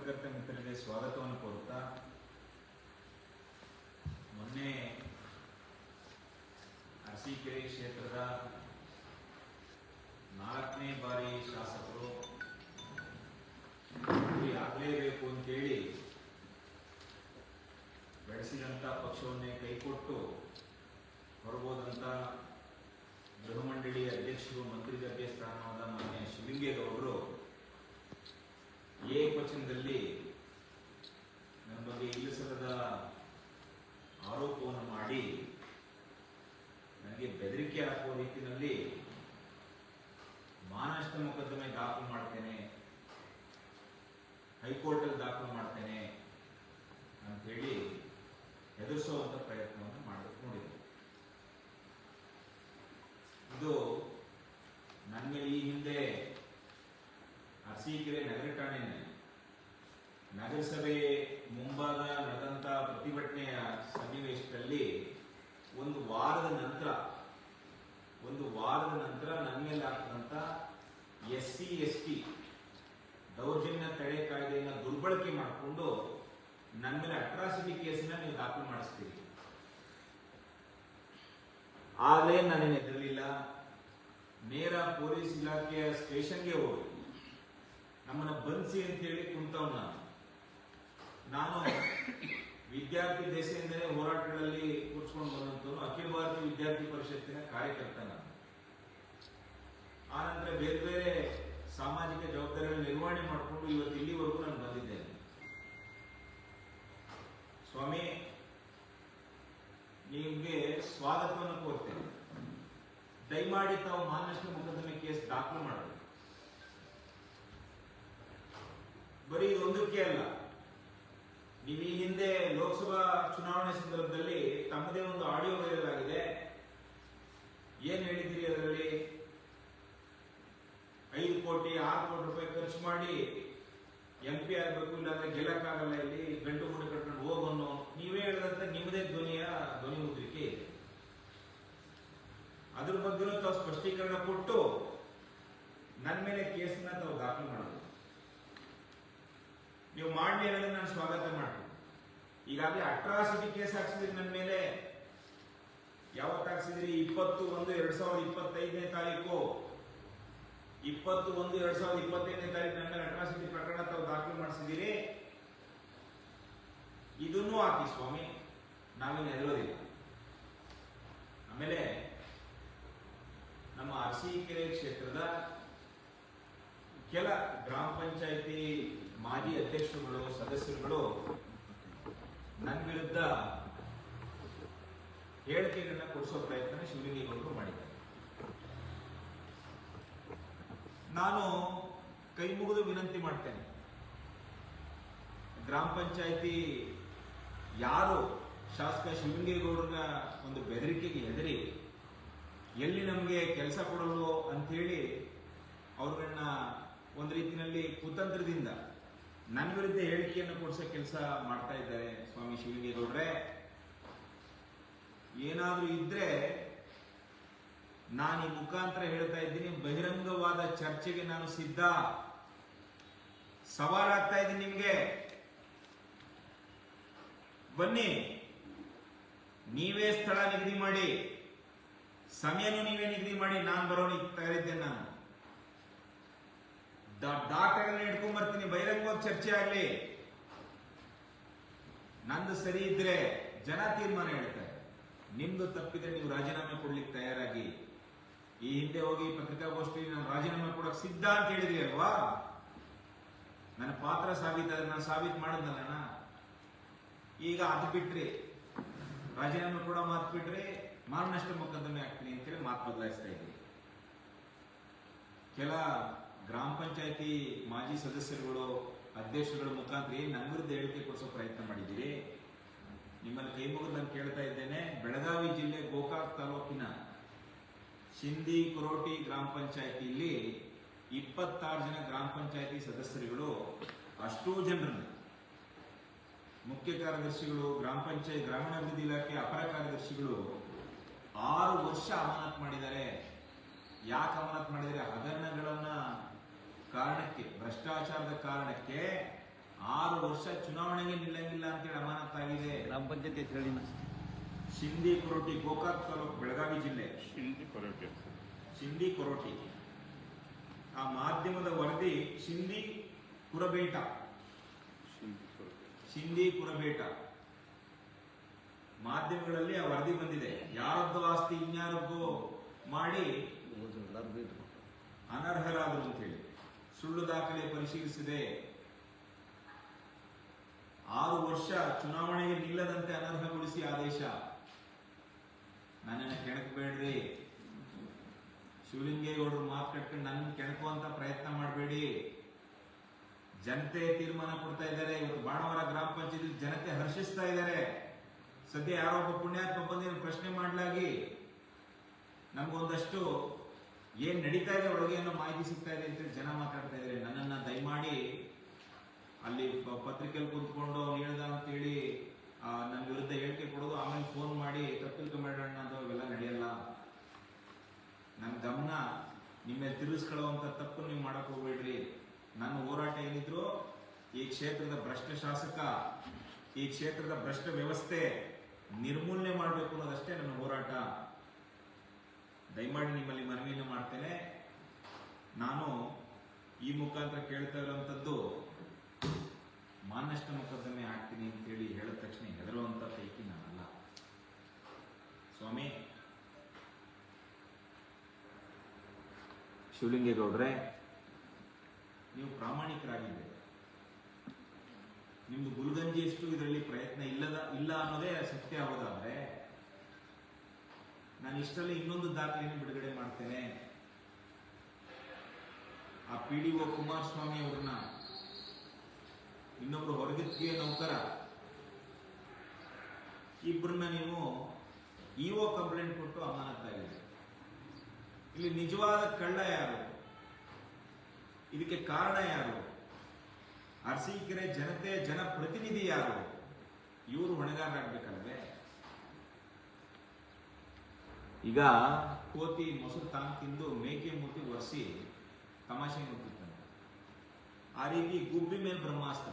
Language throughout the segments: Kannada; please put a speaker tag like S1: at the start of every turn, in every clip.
S1: ಪತ್ರಕರ್ತ ಮಿತ್ರರಿಗೆ ಸ್ವಾಗತವನ್ನು ಕೋರುತ್ತಾ ಮೊನ್ನೆ ಅರಸೀಕೆರೆ ಕ್ಷೇತ್ರದ ನಾಲ್ಕನೇ ಬಾರಿ ಶಾಸಕರು ಆಗಲೇಬೇಕು ಅಂತೇಳಿ ಬೆಳೆಸಿದಂಥ ಪಕ್ಷವನ್ನೇ ಕೈಕೊಟ್ಟು ಹೊರಬೋದಂತ ಗೃಹ ಮಂಡಳಿ ಅಧ್ಯಕ್ಷರು, ಮಂತ್ರಿ ದರ್ಜೆ ಸ್ಥಾನವಾದ ಮಾನ್ಯ ಶಿವಲಿಂಗೇಗೌಡರು ಏಕವಚನದಲ್ಲಿ ನನ್ನ ಬಗ್ಗೆ ಇಲ್ಲಿಸಲದ ಆರೋಪವನ್ನು ಮಾಡಿ ನನಗೆ ಬೆದರಿಕೆ ಹಾಕುವ ರೀತಿಯಲ್ಲಿ ಮಾನಷ್ಟ ಮೊಕದ್ದಮೆ ದಾಖಲು ಮಾಡ್ತೇನೆ, ಹೈಕೋರ್ಟಲ್ಲಿ ದಾಖಲು ಮಾಡ್ತೇನೆ ಅಂಥೇಳಿ ಎದುರಿಸುವಂಥ ಪ್ರಯತ್ನವನ್ನು ಮಾಡಬೇಕು ನೋಡಿದೆ ಇದು ನನಗೆ ಈ ಹಿಂದೆ ಅರಸೀಕೆರೆ ನಗರ ಠಾಣೆಯಲ್ಲಿ ನಗರಸಭೆ ಮುಂಭಾಗ ನಡೆದಂತ ಪ್ರತಿಭಟನೆಯ ಸನ್ನಿವೇಶದಲ್ಲಿ ಒಂದು ವಾರದ ನಂತರ, ಒಂದು ವಾರದ ನಂತರ ನನ್ನ ಮೇಲೆ ಎಸ್ ಸಿ ಎಸ್ ಟಿ ದೌರ್ಜನ್ಯ ತಡೆ ಕಾಯ್ದೆಯನ್ನು ದುರ್ಬಳಕೆ ಮಾಡಿಕೊಂಡು ನನ್ನ ಮೇಲೆ ಅಟ್ರಾಸಿಟಿ ಕೇಸನ್ನ ನೀವು ದಾಖಲು ಮಾಡಿಸ್ತೀರಿ. ಆಗಲೇ ನಾನೇನು ಹೆದರಲಿಲ್ಲ. ನೇರ ಪೊಲೀಸ್ ಇಲಾಖೆಯ ಸ್ಟೇಷನ್ಗೆ ಹೋಗಿ ನಮ್ಮನ್ನ ಬನ್ಸಿ ಅಂತ ಹೇಳಿ ನಾನು. ನಾನು ವಿದ್ಯಾರ್ಥಿ ದೇಶದಿಂದಲೇ ಹೋರಾಟಗಳಲ್ಲಿ ಕೂರಿಸ್ಕೊಂಡು ಬಂದಂತವನು ಅಖಿಲ ಭಾರತೀಯ ವಿದ್ಯಾರ್ಥಿ ಪರಿಷತ್ತಿನ ಕಾರ್ಯಕರ್ತ ನಾನು. ಆನಂತರ ಬೇರೆ ಬೇರೆ ಸಾಮಾಜಿಕ ಜವಾಬ್ದಾರಿಗಳನ್ನು ನಿರ್ವಹಣೆ ಮಾಡಿಕೊಂಡು ಇವತ್ತು ಇಲ್ಲಿವರೆಗೂ ನಾನು ಬಂದಿದ್ದೇನೆ ಸ್ವಾಮಿ, ನಿಮಗೆ ಸ್ವಾಗತವನ್ನು ಕೋರ್ತೇನೆ. ದಯಮಾಡಿ ತಾವು ಮಾನಷ್ಟ ಮೊಕದ್ದಮೆ ಕೇಸ್ ದಾಖಲು ಮಾಡಬೇಕು ಬರೀ ಇದೊಂದಕ್ಕೆ ಅಲ್ಲ. ನೀವು ಈ ಹಿಂದೆ ಲೋಕಸಭಾ ಚುನಾವಣೆ ಸಂದರ್ಭದಲ್ಲಿ ತಮ್ಮದೇ ಒಂದು ಆಡಿಯೋ ವೈರಲ್ ಆಗಿದೆ ಏನ್ ಹೇಳಿದಿರಿ ಅದರಲ್ಲಿ? ಐದು ಕೋಟಿ, ಆರು ಕೋಟಿ ರೂಪಾಯಿ ಖರ್ಚು ಮಾಡಿ ಎಂ ಪಿ ಆಗಬೇಕು, ಇಲ್ಲಾಂದ್ರೆ ಗೆಲ್ಲಕ್ಕಾಗಲ್ಲ ಇಲ್ಲಿ ಗಂಟು ಗುಂಡು ಕಟ್ಕೊಂಡು ಹೋಗೋನು ನೀವೇ ಹೇಳಿದಂತ ನಿಮ್ಮದೇ ಧ್ವನಿಯ ಧ್ವನಿ ಮುದ್ರಿಕೆ ಇದೆ ಅದ್ರ ಬಗ್ಗೆನೂ ತಾವು ಸ್ಪಷ್ಟೀಕರಣ ಕೊಟ್ಟು ನನ್ನ ಮೇಲೆ ಕೇಸನ್ನ ತಾವು ದಾಖಲು ಮಾಡಬೇಕು ನೀವು ಮಾಡಲಿ ಅನ್ನೋದನ್ನ ನಾನು ಸ್ವಾಗತ ಮಾಡ್ತೀನಿ. ಈಗಾಗಲೇ ಅಟ್ರಾಸಿಟಿ ಕೇಸ್ ಹಾಕ್ಸಿದ್ರಿ ನನ್ನ ಮೇಲೆ. ಯಾವತ್ತು ಹಾಕ್ಸಿದ್ರಿ? ಇಪ್ಪತ್ತು ಒಂದು ಎರಡ್ ಸಾವಿರದ ಇಪ್ಪತ್ತೈದನೇ ತಾರೀಕು. ಇಪ್ಪತ್ತು ಒಂದು ಎರಡ್ ಸಾವಿರದ ಇಪ್ಪತ್ತೈದನೇ ತಾರೀಕು ನನ್ನ ಮೇಲೆ ಅಟ್ರಾಸಿಟಿ ಪ್ರಕರಣ ತಾವು ದಾಖಲು ಮಾಡಿಸಿದಿರಿ. ಇದನ್ನು ಹಾಕಿ ಸ್ವಾಮಿ. ನಾವೇನು ಎದುರೋದಿಲ್ಲ ಆಮೇಲೆ ನಮ್ಮ ಅರಸೀಕೆರೆ ಕ್ಷೇತ್ರದ ಕೆಲ ಗ್ರಾಮ ಪಂಚಾಯತಿ ಮಾಜಿ ಅಧ್ಯಕ್ಷರುಗಳು, ಸದಸ್ಯರುಗಳು ನನ್ನ ವಿರುದ್ಧ ಹೇಳಿಕೆಗಳನ್ನ ಕೊಡಿಸೋ ಪ್ರಯತ್ನ ಶಿವಲಿಂಗೇಗೌಡರು ಮಾಡಿದ್ದಾರೆ. ನಾನು ಕೈ ಮುಗಿದು ವಿನಂತಿ ಮಾಡ್ತೇನೆ. ಗ್ರಾಮ ಪಂಚಾಯತಿ ಯಾರು ಶಾಸಕ ಶಿವಲಿಂಗೇಗೌಡರ ಒಂದು ಬೆದರಿಕೆಗೆ ಹೆದರಿ ಎಲ್ಲಿ ನಮಗೆ ಕೆಲಸ ಕೊಡಲು ಅಂಥೇಳಿ ಅವ್ರನ್ನ ಒಂದು ರೀತಿಯಲ್ಲಿ ಕುತಂತ್ರದಿಂದ ನನ್ನ ವಿರುದ್ಧ ಹೇಳಿಕೆಯನ್ನು ಕೊಡಿಸೋ ಕೆಲಸ ಮಾಡ್ತಾ ಇದ್ದಾರೆ ಸ್ವಾಮಿ ಶಿವಲಿಂಗೇಗೌಡ್ರೆ. ಏನಾದರೂ ಇದ್ರೆ ನಾನು ಈ ಮುಖಾಂತರ ಹೇಳ್ತಾ ಇದ್ದೀನಿ, ಬಹಿರಂಗವಾದ ಚರ್ಚೆಗೆ ನಾನು ಸಿದ್ಧ. ಸವಾಲಾಗ್ತಾ ಇದ್ದೀನಿ ನಿಮಗೆ. ಬನ್ನಿ. ನೀವೇ ಸ್ಥಳ ನಿಗದಿ ಮಾಡಿ. ಸಮಯನೂ ನೀವೇ ನಿಗದಿ ಮಾಡಿ, ನಾನು ಬರೋಣ ತಯಾರಿದ್ದೇನೆ ನಾನು. ಡಾಕ್ಟರ್ಗಳನ್ನ ಹಿಡ್ಕೊಂಡ್ ಬರ್ತೀನಿ, ಬಹಿರಂಗವಾಗಿ ಚರ್ಚೆ ಆಗಲಿ. ನಂದು ಸರಿ ಇದ್ರೆ ಜನ ತೀರ್ಮಾನ ಹೇಳ್ತಾರೆ. ನಿಮ್ದು ತಪ್ಪಿದ್ರೆ ನೀವು ರಾಜೀನಾಮೆ ಕೊಡ್ಲಿಕ್ಕೆ ತಯಾರಾಗಿ. ಈ ಹಿಂದೆ ಹೋಗಿ ಪತ್ರಿಕಾಗೋಷ್ಠಿ ನಾನು ರಾಜೀನಾಮೆ ಕೊಡಕ್ ಸಿದ್ಧ ಅಂತ ಹೇಳಿದ್ರಿ ಅಲ್ವಾ? ನನ್ನ ಪಾತ್ರ ಸಾಬೀತಾದ್ರೆ ನಾನು ಸಾಬೀತ್ ಮಾಡಿದ್ನಲ್ಲ ಈಗ ಅದು ಬಿಟ್ರಿ, ರಾಜೀನಾಮೆ ಕೂಡ ಮಾತು ಬಿಟ್ರಿ ಮಾನನಷ್ಟ ಮೊಕದ್ದಮೆ ಆಗ್ತೀನಿ ಅಂತೇಳಿ ಮಾತು ಬದಲಾಯಿಸ್ತಾ ಇದ್ರಿ ಕೆಲ ಗ್ರಾಮ ಪಂಚಾಯತಿ ಮಾಜಿ ಸದಸ್ಯರುಗಳು, ಅಧ್ಯಕ್ಷರುಗಳ ಮುಖಾಂತರ ಏನು ವಿರುದ್ಧ ಹೇಳಿಕೆ ಕೊಡಿಸೋ ಪ್ರಯತ್ನ ಮಾಡಿದ್ದೀರಿ? ನಿಮ್ಮಲ್ಲಿ ಕೈ ಮುಗಿದು ನಾನು ಕೇಳ್ತಾ ಇದ್ದೇನೆ, ಬೆಳಗಾವಿ ಜಿಲ್ಲೆ ಗೋಕಾಕ್ ತಾಲೂಕಿನ ಶಿಂದಿ ಕುರೋಟಿ ಗ್ರಾಮ ಪಂಚಾಯತಿಯಲ್ಲಿ ಇಪ್ಪತ್ತಾರು ಜನ ಗ್ರಾಮ ಪಂಚಾಯತಿ ಸದಸ್ಯರುಗಳು, ಅಷ್ಟೂ ಜನರನ್ನು ಮುಖ್ಯ ಕಾರ್ಯದರ್ಶಿಗಳು, ಗ್ರಾಮ ಪಂಚಾಯತ್ ಗ್ರಾಮೀಣಾಭಿವೃದ್ಧಿ ಇಲಾಖೆ ಅಪರ ಕಾರ್ಯದರ್ಶಿಗಳು ಆರು ವರ್ಷ ಅಮಾನತ್ ಮಾಡಿದ್ದಾರೆ. ಯಾಕೆ ಅಮಾನತ್ ಮಾಡಿದರೆ ಹಗರಣಗಳನ್ನ ಕಾರಣಕ್ಕೆ ಭ್ರಷ್ಟಾಚಾರದ ಕಾರಣಕ್ಕೆ ಆರು ವರ್ಷ ಚುನಾವಣೆಗೆ ನಿಲ್ಲಂಗಿಲ್ಲ ಅಂತೇಳಿ ಅಮಾನತ್ತಾಗಿದೆ
S2: ಗ್ರಾಮ ಪಂಚಾಯತಿ ಹೇಳಿ
S1: ಶಿಂದಿ ಕೊರೋಟಿ ಗೋಕಾಕ್ ತಾಲೂಕು ಬೆಳಗಾವಿ ಜಿಲ್ಲೆ.
S3: ಸಿಂಧಿ ಕೊರೋಟಿ
S1: ಸಿಂಧಿ ಕೊರೋಟಿ ಆ ಮಾಧ್ಯಮದ ವರದಿ ಸಿಂಧಿ ಕುರಬೇಟ.
S3: ಸಿಂಧಿ
S1: ಶಿಂದಿ ಕುರಬೇಟ. ಮಾಧ್ಯಮಗಳಲ್ಲಿ ಆ ವರದಿ ಬಂದಿದೆ. ಯಾರದ್ದು ಆಸ್ತಿ ಇನ್ಯಾರದ್ದು ಮಾಡಿ ಅನರ್ಹರಾದರು ಅಂತೇಳಿ ಸುಳ್ಳು ದಾಖಲೆ ಪರಿಶೀಲಿಸಿದೆ. ಆರು ವರ್ಷ ಚುನಾವಣೆಗೆ ನಿಲ್ಲದಂತೆ ಅನರ್ಹಗೊಳಿಸಿ ಆದೇಶ. ನನ್ನನ್ನು ಕೆಣಕಬೇಡ್ರಿ. ಶಿವಲಿಂಗೇಗೌಡರು ಮಾತು ಕಟ್ಕೊಂಡು ನನ್ನ ಕೆಣಕುವಂತ ಪ್ರಯತ್ನ ಮಾಡಬೇಡಿ. ಜನತೆ ತೀರ್ಮಾನ ಕೊಡ್ತಾ ಇದ್ದಾರೆ. ಇವತ್ತು ಬಾಣವರ ಗ್ರಾಮ ಪಂಚಾಯತಿ ಜನತೆ ಹರ್ಷಿಸ್ತಾ ಇದ್ದಾರೆ. ಸದ್ಯ ಯಾರೊಬ್ಬ ಪುಣ್ಯಾತ್ಮ ಬಂದಿನ ಪ್ರಶ್ನೆ ಮಾಡಲಾಗಿ ನಮಗೊಂದಷ್ಟು ಏನ್ ನಡೀತಾ ಇದೆ ಒಳಗೆ ಏನೋ ಮಾಹಿತಿ ಸಿಗ್ತಾ ಇದೆ ಅಂತೇಳಿ ಜನ ಮಾತಾಡ್ತಾ ಇದ್ದಾರೆ. ನನ್ನನ್ನ ದಯಮಾಡಿ ಅಲ್ಲಿ ಪತ್ರಿಕೆಯಲ್ಲಿ ಕುಂತ್ಕೊಂಡು ಅವ್ನು ಹೇಳ್ದ ಅಂತೇಳಿ ನನ್ನ ವಿರುದ್ಧ ಹೇಳಿಕೆ ಕೊಡೋದು, ಆಮೇಲೆ ಫೋನ್ ಮಾಡಿ ತಪ್ಪಿಲ್ಕ ಅಂತ ಅವೆಲ್ಲ ನಡೆಯಲ್ಲ. ನನ್ನ ಗಮನ ನಿಮ್ಮ ತಿರುಗಿಸ್ಕೊಳ್ಳುವಂತ ತಪ್ಪು ನೀವು ಮಾಡಕ್ ಹೋಗ್ಬೇಡ್ರಿ. ನನ್ನ ಹೋರಾಟ ಏನಿದ್ರು ಈ ಕ್ಷೇತ್ರದ ಭ್ರಷ್ಟ ಶಾಸಕ, ಈ ಕ್ಷೇತ್ರದ ಭ್ರಷ್ಟ ವ್ಯವಸ್ಥೆ ನಿರ್ಮೂಲನೆ ಮಾಡಬೇಕು ಅನ್ನೋದಷ್ಟೇ ನನ್ನ ಹೋರಾಟ. ದಯಮಾಡಿ ನಿಮ್ಮಲ್ಲಿ ಮನವಿಯನ್ನು ಮಾಡ್ತೇನೆ. ನಾನು ಈ ಮುಖಾಂತರ ಕೇಳ್ತಾ ಇರುವಂತದ್ದು ಮಾನಷ್ಟ ಮೊಕದ್ದಮೆ ಹಾಕ್ತೀನಿ ಅಂತೇಳಿ ಹೇಳಿದ ತಕ್ಷಣ ಹೆದರುವಂತ ಪೈಕಿ ನಾನಲ್ಲ. ಸ್ವಾಮಿ, ಶಿವಲಿಂಗೇಗೌಡ್ರೆ, ನೀವು ಪ್ರಾಮಾಣಿಕರಾಗಿದ್ದೆ ನಿಮ್ದು ಗುಲ್ಗಂಜಿಯಷ್ಟು ಇದರಲ್ಲಿ ಪ್ರಯತ್ನ ಇಲ್ಲದ ಇಲ್ಲ ಅನ್ನೋದೇ ಸತ್ಯ ನಾನು ಇಷ್ಟರಲ್ಲಿ ಇನ್ನೊಂದು ದಾಖಲೆಯನ್ನು ಬಿಡುಗಡೆ ಮಾಡ್ತೇನೆ. ಆ ಪಿ ಡಿ ಒ ಕುಮಾರಸ್ವಾಮಿ ಅವ್ರನ್ನ ಇನ್ನೊಬ್ರು ಹೊರಗಿತ್ತಿಗೆ ನೌಕರ ಇಬ್ಬರನ್ನ ನೀವು ಇಒ ಕಂಪ್ಲೇಂಟ್ ಕೊಟ್ಟು ಅಮಾನತಾಗಿದೆ. ಇಲ್ಲಿ ನಿಜವಾದ ಕಳ್ಳ ಯಾರು? ಇದಕ್ಕೆ ಕಾರಣ ಯಾರು? ಅರಸೀಕೆರೆ ಜನತೆ, ಜನಪ್ರತಿನಿಧಿ ಯಾರು? ಇವರು ಹೊಣೆಗಾರರಾಗಬೇಕಲ್ವೇ? ಈಗ ಕೋತಿ ಮೊಸರು ತಾನು ತಿಂದು ಮೇಕೆ ಮೂತಿ ಒರೆಸಿ ತಮಾಷೆ ಮುಟ್ಟಿರ್ತಾನೆ ಆ ರೀತಿ ಗುಬ್ಬಿ ಮೇಲೆ ಬ್ರಹ್ಮಾಸ್ತ್ರ.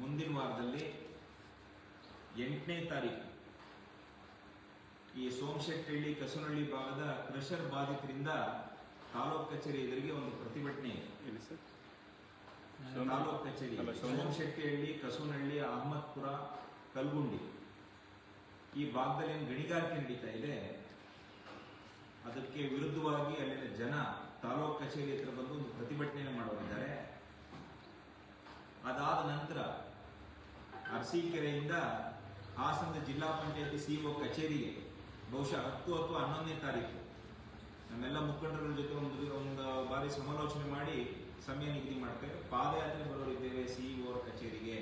S1: ಮುಂದಿನ ವಾರದಲ್ಲಿ ಎಂಟನೇ ತಾರೀಕು. ಈ ಸೋಮಶೆಟ್ಟಿಹಳ್ಳಿ ಕಸನಹಳ್ಳಿ ಭಾಗದ ಕ್ರಷರ್ ಬಾಧಿತರಿಂದ ತಾಲೂಕು ಕಚೇರಿ ಎದುರಿಗೆ ಒಂದು ಪ್ರತಿಭಟನೆ ಇದೆ. ತಾಲೂಕು ಕಚೇರಿ. ಸೋಮಶೆಟ್ಟಿಹಳ್ಳಿ ಕಸೂನಹಳ್ಳಿ ಅಹಮದ್ಪುರ ಕಲ್ಗುಂಡಿ. ಈ ಭಾಗದಲ್ಲಿ ಏನು ಗಣಿಗಾರಿಕೆ ನಡೀತಾ ಇದೆ. ಅದಕ್ಕೆ ವಿರುದ್ಧವಾಗಿ ಅಲ್ಲಿನ ಜನ ತಾಲೂಕು ಕಚೇರಿ ಹತ್ರ ಬಂದು ಒಂದು ಪ್ರತಿಭಟನೆಯನ್ನು ಮಾಡೋರಿದ್ದಾರೆ ಅದಾದ ನಂತರ ಅರಸೀಕೆರೆಯಿಂದ ಹಾಸನದ ಜಿಲ್ಲಾ ಪಂಚಾಯತಿ ಸಿಇಒ ಕಚೇರಿಗೆ ಬಹುಶಃ ಹತ್ತು ಅಥವಾ ಹನ್ನೊಂದನೇ ತಾರೀಕು ನಮ್ಮೆಲ್ಲ ಮುಖಂಡರ ಜೊತೆ ಒಂದು ಒಂದು ಬಾರಿ ಸಮಾಲೋಚನೆ ಮಾಡಿ ಸಮಯ ನಿಗದಿ ಮಾಡ್ತೇವೆ ಪಾದಯಾತ್ರೆ ಬರೋರಿದ್ದೇವೆ ಸಿಇಒ ಕಚೇರಿಗೆ.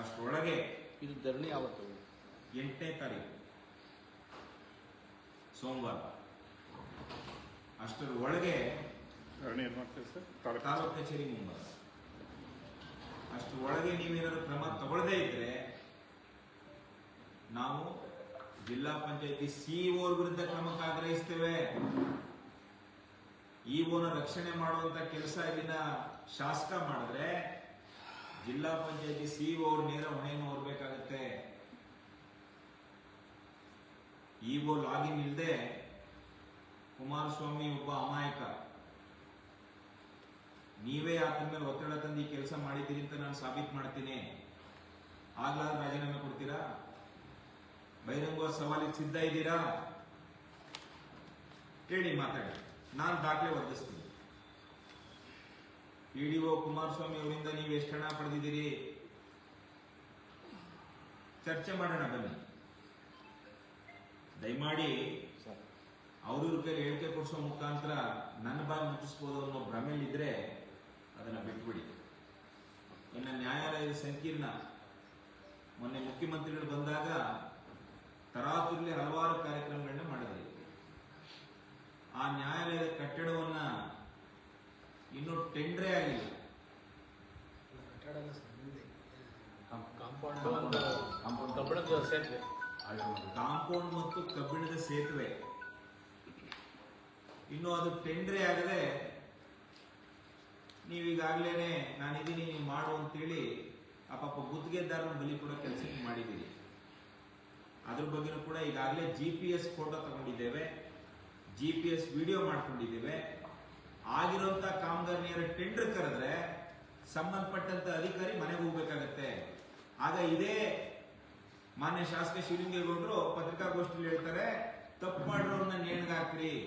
S1: ಅಷ್ಟರೊಳಗೆ
S2: ಇದು ಧರಣಿ ಯಾವತ್ತು
S1: ಎಂಟನೇ ತಾರೀಕು. ಸೋಮವಾರ. ಅಷ್ಟರ ಒಳಗೆ
S3: ತಾಲೂಕು
S1: ಕಚೇರಿ ಮುಂಬರ ಅಷ್ಟು ಒಳಗೆ ನೀವೇನಾದ್ರು ಕ್ರಮ ತಗೊಳ್ಳದೇ ಇದ್ರೆ ನಾವು ಜಿಲ್ಲಾ ಪಂಚಾಯತಿ ಸಿಇಒ ವಿರುದ್ಧ ಕ್ರಮಕ್ಕೆ ಆಗ್ರಹಿಸ್ತೇವೆ ಇಒನ ರಕ್ಷಣೆ ಮಾಡುವಂತ ಕೆಲಸ ಇಲ್ಲಿನ ಶಾಸಕ ಮಾಡಿದ್ರೆ ಜಿಲ್ಲಾ ಪಂಚಾಯತಿ ಸಿಇಒ ಅವ್ರ ನೇರ ಹೊಣೆಯನ್ನು ಹೊರಬೇಕಾಗತ್ತೆ. ಇಒ ಲಾಗಿನ್ ಇಲ್ಲದೆ ಕುಮಾರಸ್ವಾಮಿ ಒಬ್ಬ ಅಮಾಯಕ. ನೀವೇ ಆತನ ಮೇಲೆ ಒತ್ತಡ ತಂದು ಈ ಕೆಲಸ ಮಾಡಿದ್ದೀರಿ ಅಂತ ನಾನು ಸಾಬೀತು ಮಾಡ್ತೀನಿ. ಆಗ್ಲಾದ್ರೆ ರಾಜೀನಾಮೆ ಕೊಡ್ತೀರಾ? ಬಹಿರಂಗ ಸವಾಲಿಗೆ ಸಿದ್ಧ ಇದ್ದೀರಾ? ಹೇಳಿ ಮಾತಾಡಿ. ನಾನು ದಾಖಲೆ ಒದಗಿಸ್ತೀನಿ ಒ ಕುಮಾರಸ್ವಾಮಿ ಅವರಿಂದ ನೀವು ಎಷ್ಟು ಹಣ ಪಡೆದಿದ್ದೀರಿ? ಚರ್ಚೆ ಮಾಡೋಣ ಬನ್ನಿ. ದಯಮಾಡಿ ಅವ್ರಿವ್ರ ಕೈಲಿ ಹೇಳಿಕೆ ಕೊಡಿಸೋ ಮುಖಾಂತರ ನನ್ನ ಬಾಯಿ ಮುಟ್ಟಿಸ್ಬೋದು ಅನ್ನೋ ಭ್ರಮೆಯಲ್ಲಿದ್ರೆ ಅದನ್ನ ಬಿಟ್ಬಿಡಿ. ಇನ್ನು ನ್ಯಾಯಾಲಯದ ಸಂಕೀರ್ಣ. ಮೊನ್ನೆ ಮುಖ್ಯಮಂತ್ರಿಗಳು ಬಂದಾಗ ತರಾತುರ್ಲಿ ಹಲವಾರು ಕಾರ್ಯಕ್ರಮಗಳನ್ನ ಮಾಡಿದ್ರಿ. ಆ ನ್ಯಾಯಾಲಯದ ಕಟ್ಟಡವನ್ನ ಇನ್ನೂ ಟೆಂಡ್ರೇ ಆಗಿಲ್ಲ.
S2: ಕಾಂಪೌಂಡ್ ಕಬ್ಬಣದ ಸೇತುವೆ
S1: ಕಾಂಪೌಂಡ್ ಮತ್ತು ಕಬ್ಬಿಣದ ಸೇತುವೆ. ಇನ್ನು ಅದು ಟೆಂಡ್ರೆ ಆಗದೆ ನೀವು ಈಗಾಗಲೇ ನಾನಿದ್ದೀನಿ, ನೀವು ಮಾಡು ಅಂತೇಳಿ ಆ ಪಾಪ ಗುತ್ತಿಗೆದಾರನ ಬಲಿ ಕೂಡ ಕೆಲಸ ಮಾಡಿದ್ದೀರಿ ಅದ್ರ ಬಗ್ಗೆನೂ ಕೂಡ ಈಗಾಗಲೇ ಜಿ ಪಿ ಎಸ್ ಫೋಟೋ ತಗೊಂಡಿದ್ದೇವೆ. ಜಿ ಪಿ ಎಸ್ ವಿಡಿಯೋ ಮಾಡ್ಕೊಂಡಿದ್ದೇವೆ. ಆಗಿರುವಂತ ಕಾಮಗಾರಿನಿಯರ ಟೆಂಡರ್ ಕರೆದ್ರೆ ಸಂಬಂಧಪಟ್ಟಂತ ಅಧಿಕಾರಿ ಮನೆಗೆ ಹೋಗ್ಬೇಕಾಗತ್ತೆ. ಆಗ ಇದೇ ಮಾನ್ಯ ಶಾಸಕ ಶಿವಲಿಂಗೇಗೌಡರು ಪತ್ರಿಕಾಗೋಷ್ಠಿಯಲ್ಲಿ ಹೇಳ್ತಾರೆ ತಪ್ಪು ಮಾಡಿರೋರ್ನ ನೇಣಿಗೆ ಹಾಕ್ರಿ